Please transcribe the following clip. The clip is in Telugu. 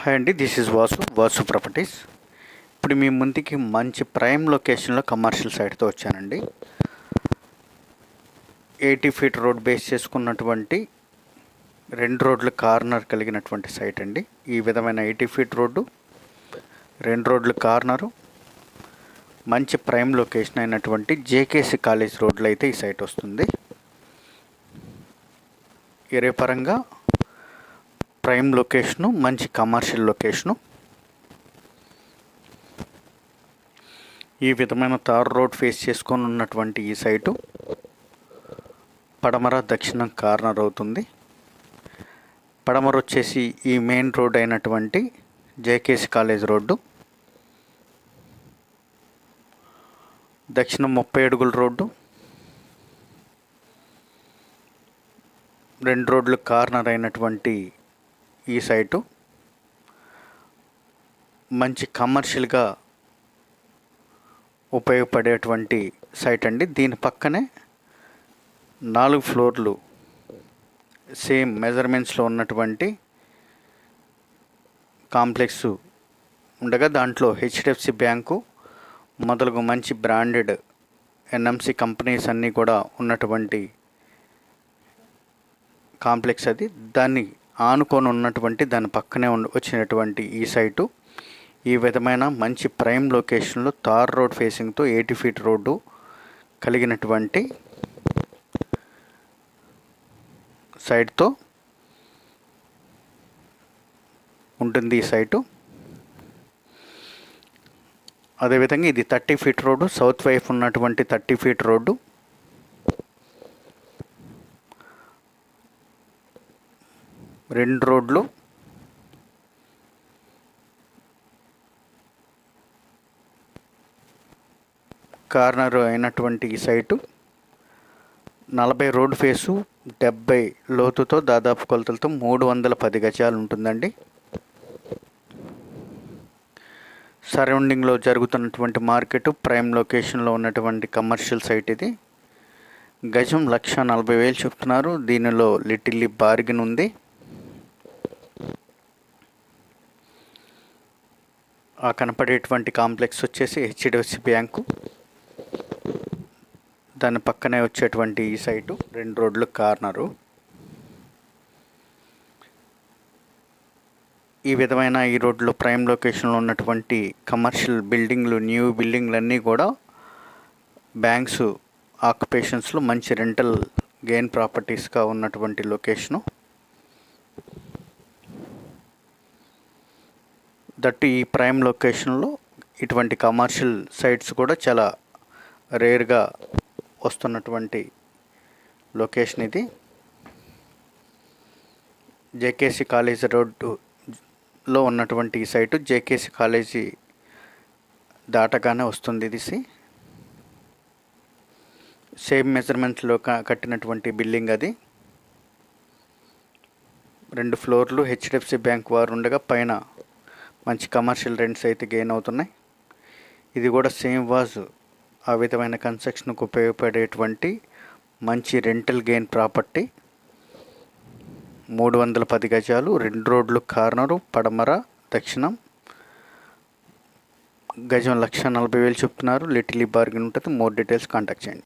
హాయ్ అండి this is Vasu Vasu properties ఇప్పుడు మీ ముందుకి మంచి ప్రైమ్ లొకేషన్లో కమర్షియల్ సైట్తో వచ్చానండి. ఎయిటీ ఫీట్ రోడ్ బేస్ చేసుకున్నటువంటి రెండు రోడ్ల కార్నర్ కలిగినటువంటి సైట్ అండి. ఈ విధమైన ఎయిటీ ఫీట్ రోడ్డు రెండు రోడ్ల కార్నరు మంచి ప్రైమ్ లొకేషన్ అయినటువంటి జేకేసి కాలేజ్ రోడ్లో అయితే ఈ సైట్ వస్తుంది. ఏరియా పరంగా ప్రైమ్ లొకేషను మంచి కమర్షియల్ లొకేషను. ఈ విధమైన తార్ రోడ్ ఫేస్ చేసుకొని ఉన్నటువంటి ఈ సైటు పడమర దక్షిణం కార్నర్ అవుతుంది. పడమర వచ్చేసి ఈ మెయిన్ రోడ్ అయినటువంటి జేకేసి కాలేజ్ రోడ్డు. దక్షిణం ముప్పై అడుగుల రోడ్డు. రెండు రోడ్లు కార్నర్ అయినటువంటి ఈ సైటు. మంచి కమర్షియల్గా ఉపయోగపడేటువంటి సైట్ అండి. దీని పక్కనే నాలుగు ఫ్లోర్లు సేమ్ మెజర్మెంట్స్లో ఉన్నటువంటి కాంప్లెక్స్ ఉండగా దాంట్లో హెచ్డిఎఫ్సి బ్యాంకు మొదలగు మంచి బ్రాండెడ్ ఎన్ఎంసి కంపెనీస్ అన్నీ కూడా ఉన్నటువంటి కాంప్లెక్స్ అది. దాన్ని ఆనుకొని ఉన్నటువంటి దాని పక్కనే వచ్చినటువంటి ఈ సైటు. ఈ విధమైన మంచి ప్రైమ్ లొకేషన్లో తార్ రోడ్ ఫేసింగ్తో ఎయిటీ ఫీట్ రోడ్డు కలిగినటువంటి సైడ్తో ఉంటుంది ఈ సైటు. అదేవిధంగా ఇది థర్టీ ఫీట్ రోడ్డు సౌత్ వైపు ఉన్నటువంటి థర్టీ ఫీట్ రోడ్డు. రెండు రోడ్లు. కార్నర్ అయినటువంటి ఈ సైటు. నలభై రోడ్ ఫేసు డెబ్బై లోతుతో దాదాపు కొలతలతో మూడు వందల పది గజాలు ఉంటుందండి. సరౌండింగ్లో జరుగుతున్నటువంటి మార్కెట్ ప్రైమ్ లొకేషన్లో ఉన్నటువంటి కమర్షియల్ సైట్ ఇది. గజం లక్ష నలభై వేలు చెప్తున్నారు. దీనిలో లిటిల్లీ బార్గిన్ ఉంది. కనపడేటువంటి కాంప్లెక్స్ వచ్చేసి హెచ్డిఎఫ్సి బ్యాంకు. దాని పక్కనే వచ్చేటువంటి ఈ సైటు రెండు రోడ్లు కార్నరు. ఈ విధమైన ఈ రోడ్లో ప్రైమ్ లొకేషన్లో ఉన్నటువంటి కమర్షియల్ బిల్డింగ్లు న్యూ బిల్డింగ్లు అన్నీ కూడా బ్యాంక్స్ ఆక్యుపేషన్స్లో మంచి రెంటల్ గెయిన్ ప్రాపర్టీస్గా ఉన్నటువంటి లొకేషను. దట్ ఈ ప్రైమ్ లొకేషన్లో ఇటువంటి కమర్షియల్ సైట్స్ కూడా చాలా రేర్గా వస్తున్నటువంటి లొకేషన్ ఇది. జేకేసి కాలేజీ రోడ్డులో ఉన్నటువంటి ఈ సైటు జేకేసి కాలేజీ దాటగానే వస్తుంది ఇది సేమ్ మెజర్మెంట్స్లో కట్టినటువంటి బిల్డింగ్ అది. రెండు ఫ్లోర్లు హెచ్డిఎఫ్సి బ్యాంక్ వారు ఉండగా పైన మంచి కమర్షియల్ రెంట్స్ అయితే గెయిన్ అవుతున్నాయి. ఇది కూడా సేమ్ వాజ్ ఆ విధమైన కన్స్ట్రక్షన్కు ఉపయోగపడేటువంటి మంచి రెంటల్ గెయిన్ ప్రాపర్టీ మూడు వందల పది గజాలు రెండు రోడ్లు కార్నరు పడమర దక్షిణం. గజం లక్ష నలభై వేలు చెప్తున్నారు. లిటిలీ బార్గెన్ ఉంటుంది. మోర్ డీటెయిల్స్ కాంటాక్ట్ చేయండి.